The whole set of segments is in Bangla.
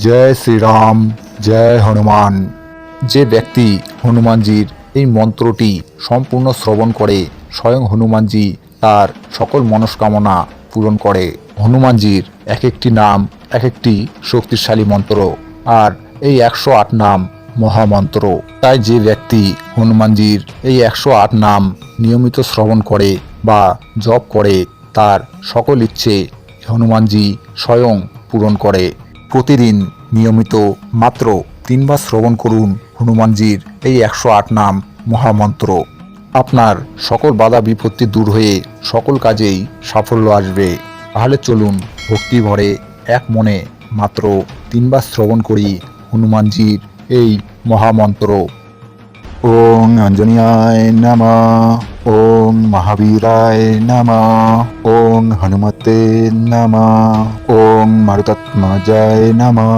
জয় শ্রীরাম, জয় হনুমান। যে ব্যক্তি হনুমানজির এই মন্ত্রটি সম্পূর্ণ শ্রবণ করে, স্বয়ং হনুমানজি তার সকল মনস্কামনা পূরণ করে। হনুমানজির এক একটি নাম এক একটি শক্তিশালী মন্ত্র, আর এই একশো আট নাম মহামন্ত্র। তাই যে ব্যক্তি হনুমানজির এই একশো আট নাম নিয়মিত শ্রবণ করে বা জপ করে, তার সকল ইচ্ছে হনুমানজি স্বয়ং পূরণ করে। প্রতিদিন নিয়মিত মাত্র তিনবার শ্রবণ করুন হনুমানজির এই একশো আট নাম মহামন্ত্র। আপনার সকল বাধা বিপত্তি দূর হয়ে সকল কাজেই সাফল্য আসবে। তাহলে চলুন ভক্তি ভরে এক মনে মাত্র তিনবার শ্রবণ করি হনুমানজির এই মহামন্ত্র। ওং অঞ্জনীয়ায় নমা, ওং মহাবীরায় নমা, ওং হনুমতে নমা, ওং মারুতাত্মজায় নমা,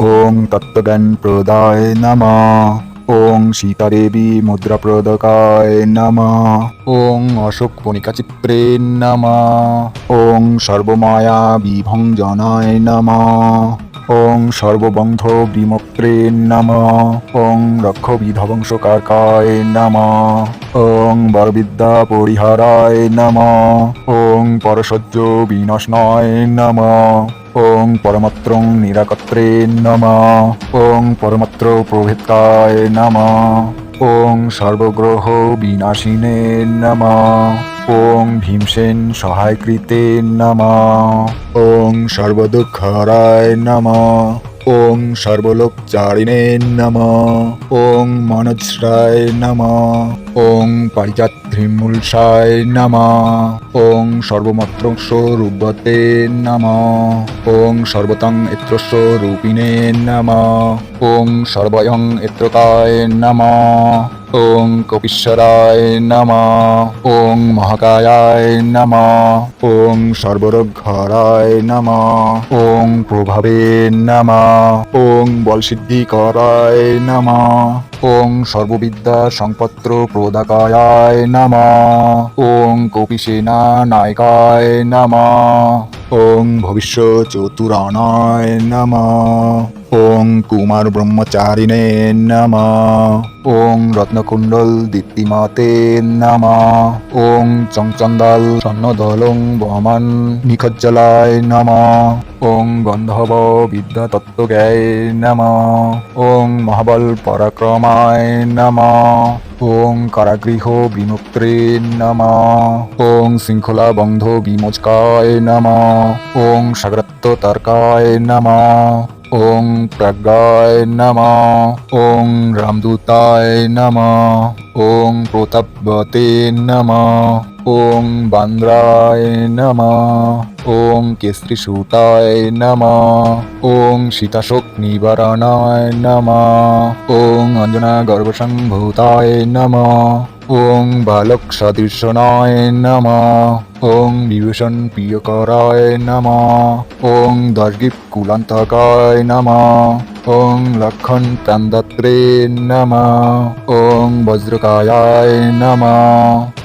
ওং তত্ত্বজ্ঞান প্রদায় নমা, ওং সীতাদেবী মুদ্রাপ্রদকায় নমা, ওং অশোক বণিকাচিত্রে নমা, ওং সর্বমায়া বিভঞ্জনায় নমা। ওং সর্ববন্ধ বিমত্রে নম, ওং রক্ষ বিধ্বংসকারকায় নম, ওং বরবিদ্যা পরিহারায় নম, ওং পরসজ্জ বিনশনায় নম, ওং পরমাত্রং নিরাকত্রে নম, ওং পরমাত্র প্রভেতায় নম, ওং সর্বগ্রহ বিনাশিনে নম। ওং ভীমসেন সহায়কৃতে নম। ওং সর্বদুঃখরায় নম। ওং সর্বলোকচারিণে নম। ওং মনোজ্রায় নম। ওং পারিজাত্রিমূলসায় নম। ওং সর্বমত্রস্বরূপতে নম। ওং সর্বতং ইত্রস্বরূপিণে নম। ওং সর্বয়ং ইত্রকায় নম। ওং কপিশ্বরায় নম। ওং মহাকায়ায় নম। ওং সর্বরোগহরায় নম। ওং প্রভাবে নম। ওং বলসিদ্ধিকরায় নম। ওং সর্ববিদ্যা সংপত্র প্রদাকায় নম। ওং কপিসেনা নায়কায় নম। ওং ভবিষ্য চতুরাণায় নম। ওং কুমার ব্রহ্মচারিণে নম ওং রত্নকুণ্ডল দীপ্তিমাতে নম ওং চংচন্দাল স্বর্ণদলং বমান নিখজ্জলায় নম ওং গন্ধব বিদ্যা তত্ত্বজ্ঞায় নম ওং মহাবল পরাক্রমায় নম ওং কারাগৃহ বিমুক্ত্রে নম ওং শৃঙ্খলা বন্ধ বিমোচকায় নম ওং সাগরত্ব তর্কায় নম ওং প্রজ্ঞায় নম, ওং রামদূতায় নম, ওং প্রতাপবতে নম, ওং বান্দ্রায় নম, ওং কেসরিসূতায় নম, ওং সীতাশোক নিবারণায় নম, ওং অঞ্জনা গর্ভসংভূতায় নম ওং বালক সদৃশনায় নম। ওং বিভূষণ প্রিয়করায় নম। ওং দশগীপ কুলান্তকায় নম। ওং লক্ষণ প্রান্দাত্রে নম। ওং বজ্রকায়ায় নম।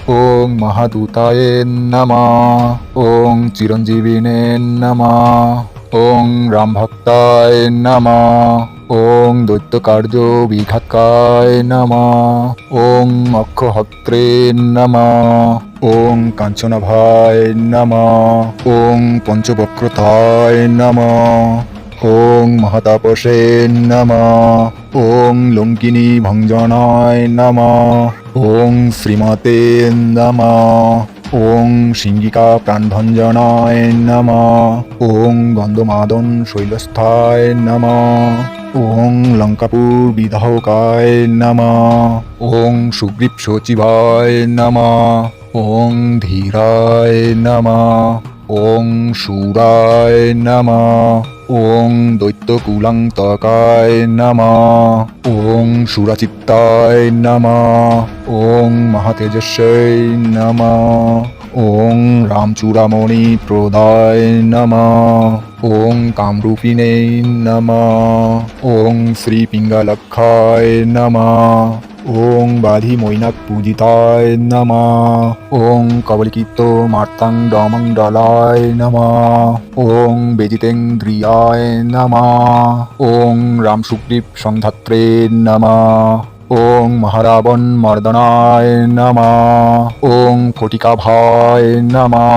ওং মহাদূতায় নম। ওং চিরঞ্জীবিনে নম। ওং রামভক্তায় নম। ওং দৈত্যকার্য বিঘাতকায় নম ওং অক্ষহত্রে নম ওং কাঞ্চনভায় নম ওং পঞ্চবক্রতায় নম ওং মহাতাপসে নম ওং লঙ্কিনী ভঞ্জনায় নম ওং শ্রীমতে নম ওং সিঙ্গিকা প্রাণভঞ্জনায় নম ওং গন্ধমাদন শৈলস্থায় নম ওং লঙ্কাপুর বিধায়কায় নম। ওং সুগ্রীব সচিবায় নম। ওং ধীরায় নম। ওং সুরায় নম। ওং দৈত্যকুলান্তকায় নম। ওং সুরাচিত্তায় নম। ওং মহাতেজস্বৈ নম। ওং রামচূড়ামণি প্রদায় নম, ওং কামরূপিণে নম, ওং শ্রীপিঙ্গলক্ষায় নম, ওং বাধি মৈনাক পূজিতায় নমা, ওং কবলিকিত মার্তাং ডমং ডলায় নমা, ওং বেজিতেন্দ্রিয়ায় নমা, ওং রাম সুগ্রীব সংধাত্রে নমা। ওং মহারাবণ মর্দনায় নমা, ওং ফটিকাভায় নমা,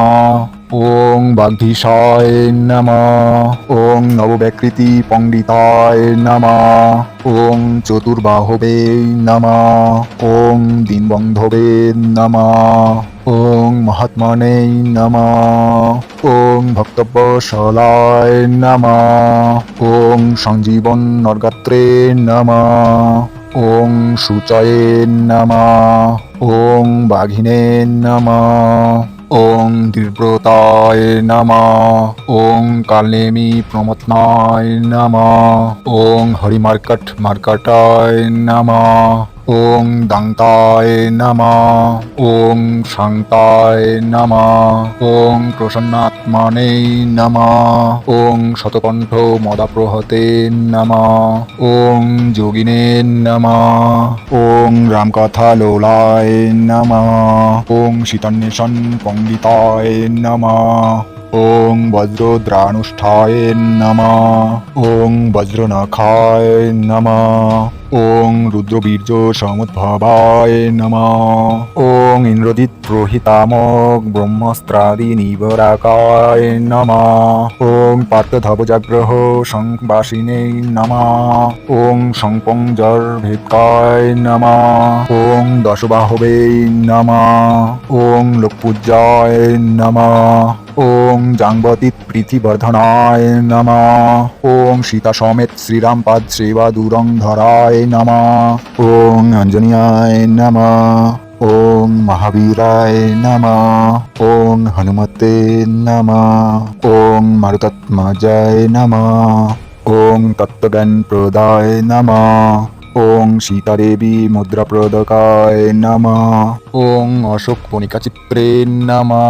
ওং বাগধীশায় নমা, ওং নবব্যাকৃতি পণ্ডিতায় নমা, ওং চতুর্বাহবে নমা, ওং দীনবন্ধবে নমা, ওং মহাত্মনে নমা, ওং ভক্তব্যশলায় নমা, ওং সঞ্জীবন নরগাত্রে নমা ওং সুচয়ে নমা, ওং বাঘিনে নমা, ওং দীব্রতায় নামা, ওং কালেমি প্রমত্নায় নামা, ওং হরিমার্কট মার্কটায় নমা। ওং দান্তায় নমা, ওং শান্তায় নমা, ওং প্রসন্নাত্মানে নমা, ওং শতকণ্ঠ মদাপ্রহতে নমা, ওং যোগিনে নমা, ওং রামকথা লোলায় নমা, ওং শীতান্বেষণ পণ্ডিতায় নমা, ওং বজ্রদ্রানুষ্ঠায় নমা, ওং বজ্রনখায় নমা। ওং রুদ্রবীর্য সমুদ্ভবায় নমা। ওং ইন্দ্রদিৎ প্রহিতামক ব্রহ্মস্ত্রাদি নিবরাকায় নমা। ওং পার্থধবজাগ্রহ সংবাসিনে নমা। ওং সংপংজর ভেদকায় নমা। ওং দশবাহবে নমা। ওং লোকপূজ্যায় নমা। ওং জাঙ্গতিত প্রীতিবর্ধনায় নমা। ওং সীতা সমেত শ্রীরাম পাদ সেবা দুরং ধরায় নমা, ওং অঞ্জনীয়ায় নমা, ওং মহাবীরায় নমা, ওং হনুমতে নমা, ওং মারুতাত্মজায় নমা, ওং তত্ত্বজ্ঞান প্রদায় নমা, ওং সীতাদেবী মুদ্রাপ্রদকায় নমা, ওং অশোক বণিকা চিত্রে নমা,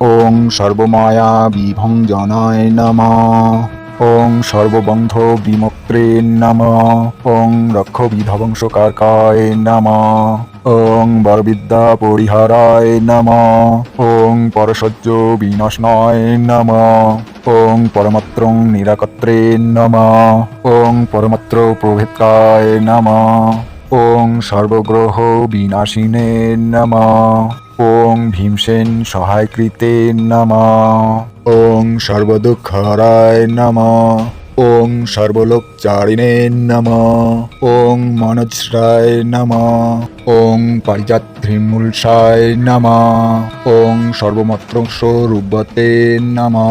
ওং সর্বমায়া বিভঞ্জনায় নমা ওং সর্ববন্ধ বিমক্ত্রে নমা। ওং রক্ষ বিধ্বংসকারকায় নমা। ওং বরবিদ্যা পরিহারায় নমা। ওং পরসজ্জ বিনশনায় নমা। ওং পরমাত্রং নিরাকত্রে নমা। ওং পরমাত্র প্রভেত্রায় নমা। ওং সর্বগ্রহ বিনাশিনে নমা। ভীমসেন সহায়কৃতে নামা। ওং সর্বদুখরায় নামা। ওং সর্বলোকচারিণে নম। ওং মনোজরায় নমা। ওং পারিজাত্রিমূলসায় নমা। ওং সর্বমত্রংশ রূপতে নমা।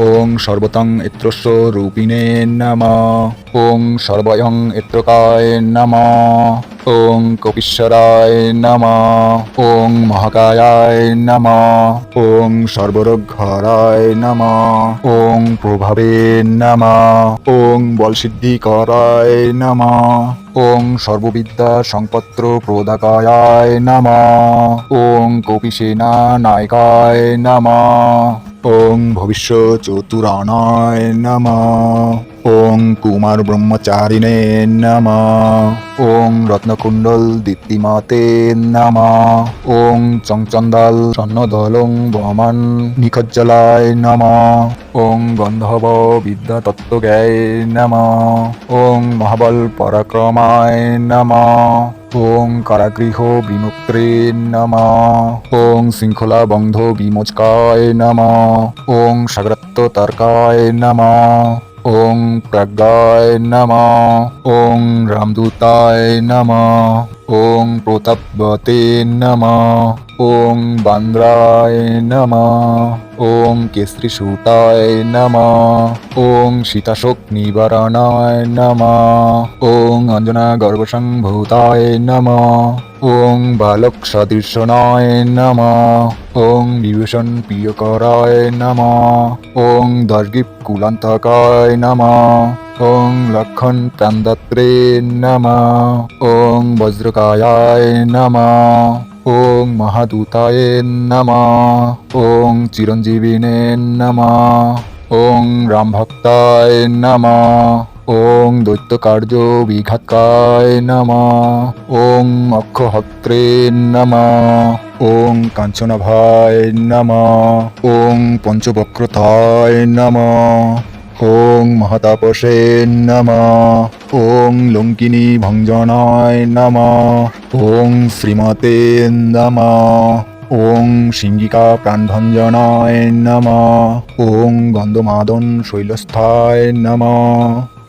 ওং সর্বতং এত্রস্য রূপিণে নমা। ওং সর্বয়ং এত্রকায় নমা। ওং কপিশ্বরায় নমা। ওং মহাকায়ায় নমা। ওং সর্বরোগহরায় নমা। ওং প্রভাবে নমা। ওং বলসিদ্ধিকরায় নমা। ওং সর্ববিদ্যা সংপত্র প্রদাকায় ওং ওং ভবিষ্য চতুরাণায় নমা ওং কুমার ব্রহ্মচারিণে নমা। ওং রত্নকুণ্ডল দীপ্তিমাতে নমা। ওং চংচন্দাল স্বর্ণদলং বমান নিখজ্জলায় নমা। ওং গন্ধব বিদ্যা তত্ত্বজ্ঞায় নমা। ওং মহাবল পরাক্রমায় নমা। ওং কারাগৃহ বিমুক্ত্রে নমা। ওং শৃঙ্খলা বন্ধ বিমোচকায় নমা। ওং সাগরত্ব তারকায় নমা। องค์ประกายนามองค์รามดูตายนามองค์ปรุตับบตีนาม ওং সীতাশোক নিবারণায় নমা ওং অঞ্জনা গর্ভসংভূতায় নমা ওং বালক সদৃশনায় নমা ওং বিভূষণ প্রিয়করায় নমা ওং দর্গীপ কুলান্তকায় নমা ওং লক্ষণ প্রান্দাত্রে নমা ওং বজ্রকায়ায় নমা ওং মহাদূতায় নমা ওং চিরঞ্জীবিনে নমা ওং রামভক্তায় নমা ওং দৈত্যকার্য বিঘাতকায় নম ওং অক্ষহত্রে নম ওং কাঞ্চনভায় নম ওং পঞ্চবক্রতায় নম ওং মহাতাপসে নম। ওং লঙ্কিনী ভঞ্জনায় নম। ওং শ্রীমতে নম। ওং সিংহিকা প্রাণভঞ্জনায় নম। ওং গন্ধমাদন শৈলস্থায় নম।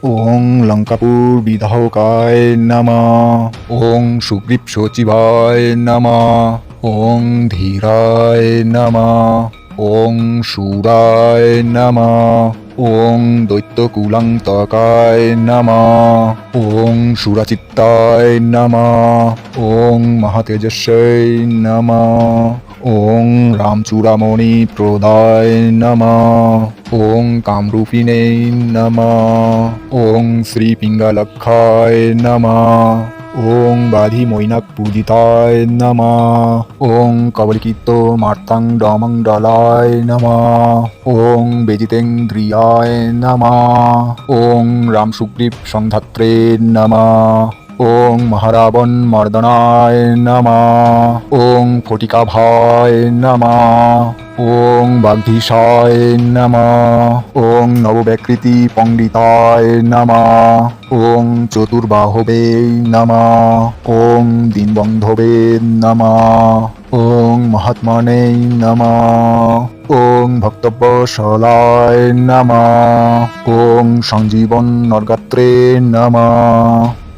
ওং লঙ্কাপুর বিধায়কায় নম। ওং সুগ্রীব সচিবায় নম। ওং ধীরায় নম। ওং সুরায় নম। ওং দৈত্যকুলান্তকায় নম, ওং সুরাচিত্তায় নম, ওং মহাতেজস্বৈ নম, ওং রামচূড়ামণি প্রদায় নম, ওং কামরূপিণে নম, ওং শ্রীপিঙ্গলক্ষায় নম। ওং বাধি মৈনাক পূজিতায় নমা। ওং কবলিকিত মার্তাং ডমং ডলায় নম। ওং বেজিতেন্দ্রিয়ায় নমা। ওং রাম সুগ্রীব সংধাত্রে নম। ওং মহারাবণ মর্দনায় নম, ওং ফটিকাভায় নম, ওং বাগধীশায় নম, ওং নবব্যাকৃতি পণ্ডিতায় নম, ওং চতুর্বাহবে নম, ওং দীনবন্ধবে নম, ওং মহাত্মনে নম, ওং ভক্তব্যশলায় নম, ওং সঞ্জীবন নরগাত্রে নম।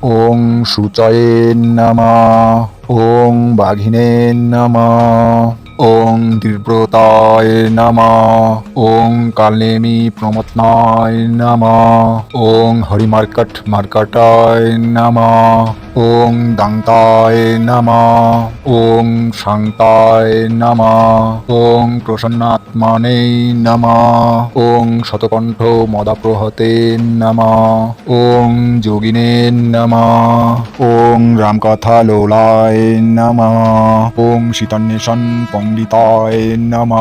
ওং শুচয়ে নম ওং বাঘিনে নম। ওং দীর্ব্রতায় নম, ওং কালনেমি প্রমত্নায় নম, ওং হরিমার্কট মার্কটায় নম, ওং দান্তায় নম, ওং শান্তায় নম, ওং প্রসন্নাত্মানে নম, ওং শতকণ্ঠ মদাপ্রহতে নম, ওং যোগিনে নম, ওং রামকথা লোলায় নম, ওং শীতন্বেষণ পণ্ডিতায় নম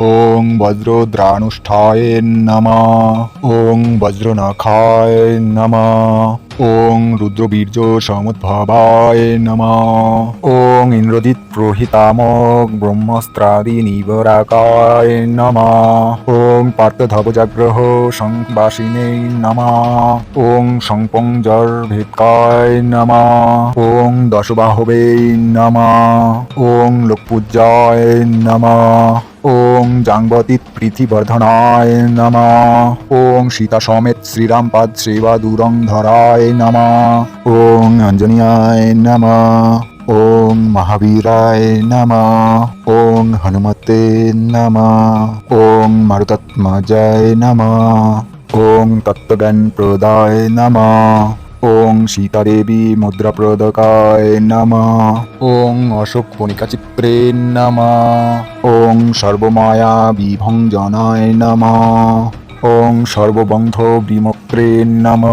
ওং বজ্রদ্রানুষ্ঠায় নম। ওং বজ্রনখায় নম। ওং রুদ্রবীর্য সমুদ্ভবায় নম। ওং ইন্দ্রদিৎ প্রহিতামক ব্রহ্মস্ত্রাদি নিবরাকায় নম। ওং পার্থধবজাগ্রহ সংবাসিনে নম। ওং সংপংজর ভেদকায় নম। ওং দশবাহবে নম। ওং লোকপূজ্যায় নম। ওং জাঙ্গতিত প্রীতিবর্ধনায় নম। ওং সীতা সমেত শ্রীরামপাদ সেবা দুরংধরায় নম। ওং অঞ্জনীয়ায় নম। ওং মহাবীরায় নম। ওং হনুমতে নম। ওং মারুতাত্মজায় নম। ওং তত্ত্বজ্ঞান প্রদায় নম। ওং সীতাদেবী মুদ্রাপ্রদকায় নম। ওং অশোক কণিকাচিত্রে নম। ওং সর্বমায়া বিভঞ্জনায় নম। ওং সর্ববন্ধ বিমক্রে নম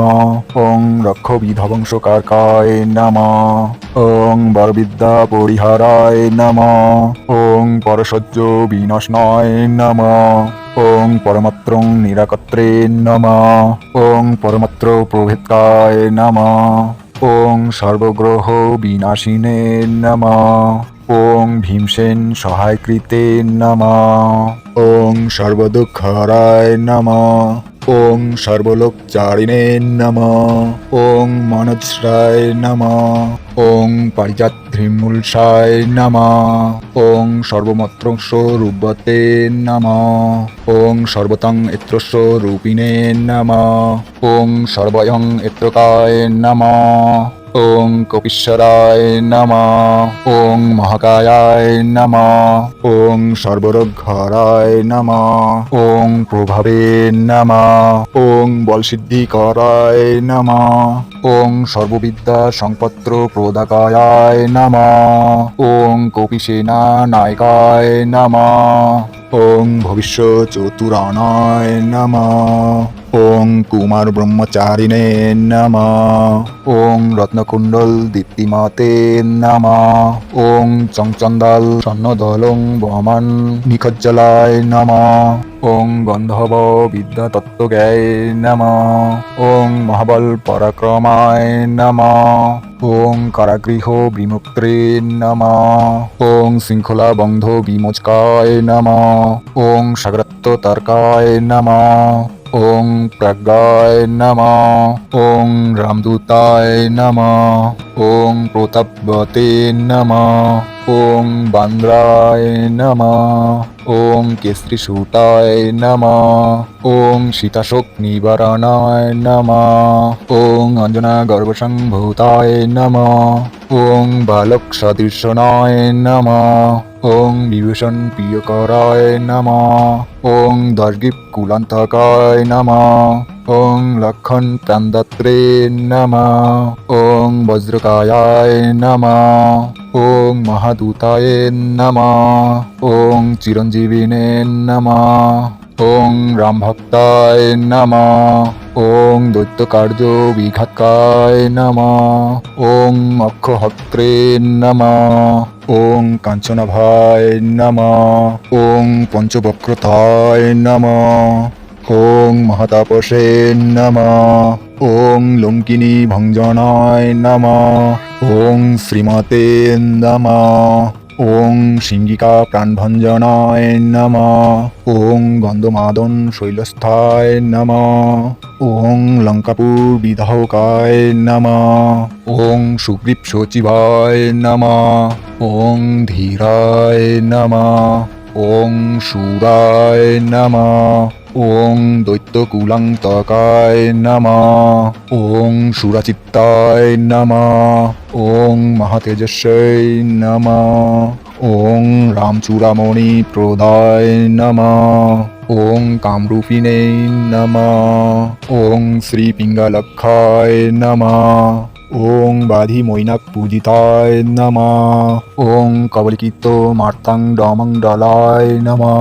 ওং রক্ষ বিধ্বংসকারকায় নম ওং বরবিদ্যা পরিহারায় নম ওং পরসজ্জ বিনশনায় নম ওং পরমাত্রং নিরাকত্রে নম ওং পরমাত্র প্রভেদকায় নম ওং সর্বগ্রহ বিনাশিনে নম ওং ভীমসেন সহায়কৃতে নম। ওং সর্বদুঃখরায় নম। ওং সর্বলোকচারিণে নম। ওং মনোজ্রায় নম। ওং পারিজাত্রিমূলসায় নম। ওং সর্বমত্রংশ রূপতে নম। ওং সর্বতং এত্রস্য রূপিণে নম। ওং সর্বয়ং এত্রকায় নম। ওং কপিশ্বরায় নম, ওং মহাকায়ায় নম, ওং সর্বরোগহরায় নম, ওং প্রভাবে নম, ওং বলসিদ্ধিকরায় নম, ওং সর্ববিদ্যা সংপত্র প্রদাকায় নম, ওং কপিসেনা নায়কায় নম। ওং ভবিষ্য চতুরাণায় নম। ওং কুমার ব্রহ্মচারিণে নম। ওং রত্নকুণ্ডল দীপ্তিমাতে নম। ওং চংচন্দাল স্বর্ণদলং বমন নিখজ্জলায় নম। ওং গন্ধব বিদ্যা তত্ত্বজ্ঞায় নম ওং মহাবল পরাক্রমায় নম ওং কারাগৃহ বিমুক্ত্রে নম ওং শৃঙ্খলা বন্ধ বিমোচকায় নম ওং সাগরত্ব তর্কায় নম ওং প্রজ্ঞায় নম। ওং রামদূতায় নম। ওং প্রতাপবতে নম। ওং বান্দ্রায় নম। ওং কেসরিসূতায় নম। ওং সীতাশোক নিবারণায় নম। ওং অঞ্জনা গর্ভসংভূতায় নম। ওং বালক সদৃশনায় নম। ওং বিভূষণ প্রিয়করায় নম, ওং দর্গীপ কুলান্তকায় নম, ওং লক্ষণ প্রান্দাত্রে নম, ওং বজ্রকায়ায় নম, ওং মহাদূতায় নম, ওং চিরঞ্জীবিনে নম, ওং রামভক্তায় নম। ওং দৈত্যকার্য বিঘাতকায় নম ওং অক্ষহত্রে নম ওং কাঞ্চনভায় নম ওং পঞ্চবক্রতায় নম ওং মহাতাপসে নম ওং লঙ্কিনী ভঞ্জনায় নম ওং শ্রীমতে নম ওং সিঙ্গিকা প্রাণভঞ্জনায় নম, ওং গন্ধমাদন শৈলস্থায় নম, ওং লঙ্কাপুর বিধায়কায় নম, ওং সুগ্রীব সচিবায় নম, ওং ধীরায় নম। ওং সুরায় নম, ওং দৈত্যকুলান্তকায় নম, ওং সুরাচিত্তায় নম, ওং মহাতেজস্বৈ নম, ওং রামচূড়ামণি প্রদায় নম, ওং কামরূপিণে নম, ওং শ্রীপিঙ্গলক্ষায় নম। ওং বাধি মৈনাক পূজিতায় নমা। ওং কবলিকিত মার্তাং ডমং ডলায় নমা।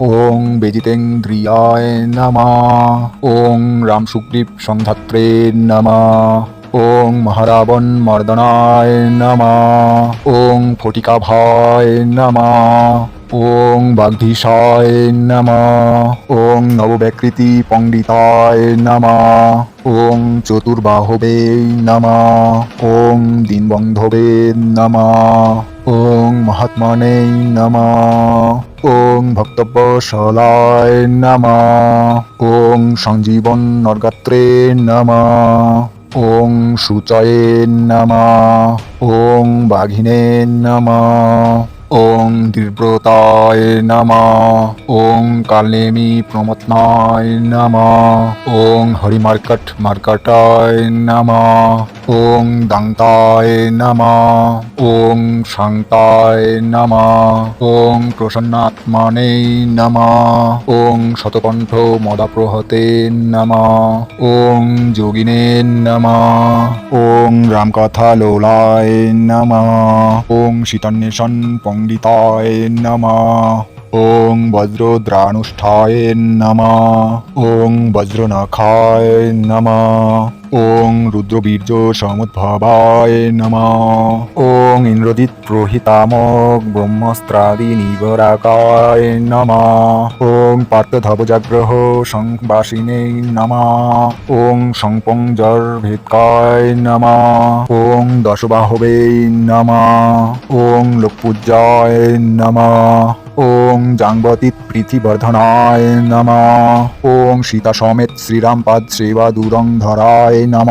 ওং বেজিতেং দ্রিয়ায় নমা। ওং রাম সুগ্রীব সংধাত্রে নম। ওং মহারাবণ মর্দনায় নম, ওং ফটিকাভায় নম, ওং বাগধীশায় নম, ওং নবব্যাকৃতি পণ্ডিতায় নম, ওং চতুর্বাহবে নম, ওং দীনবন্ধবে নম, ওং মহাত্মনে নম, ওং ভক্তব্যশলায় নম, ওং সঞ্জীবন নর্গাত্রে নম ওং সূচয়ে নম ওং বাঘিনে নম। ওং দীর্ব্রতায় নম, ওং কালনেমি প্রমত্নায় নম, ওং হরিমার্কট মার্কটায় নম, ওং দান্তায় নম, ওং শান্তায় নম, ওং প্রসন্নাত্মানে নম, ওং শতকণ্ঠ মদাপ্রহতে নম, ওং যোগিনে নম, ওং রামকথা লোলায় নম, ওং শীতন্বেষণ পণ্ডিতায় নম ওং বজ্রদ্রানুষ্ঠায় নম। ওং বজ্রনখায় নম। ওং রুদ্রবীর্য সমুদ্ভবায় নম। ওং ইন্দ্রজিৎ প্রহিতামক ব্রহ্মস্ত্রাদি নিবরাকায় নম। ওং পার্থধবজাগ্রহ সংবাসিনে নম। ওং সংপংজর ভেদকায় নম। ওং দশবাহবে নম। ওং লোকপূজ্যায় নম। ওং জাংবতি পৃথিবর্ধনায় নম। ওং সীতা সমেত শ্রীরামপাদ সেবা দুরং ধরায় নম।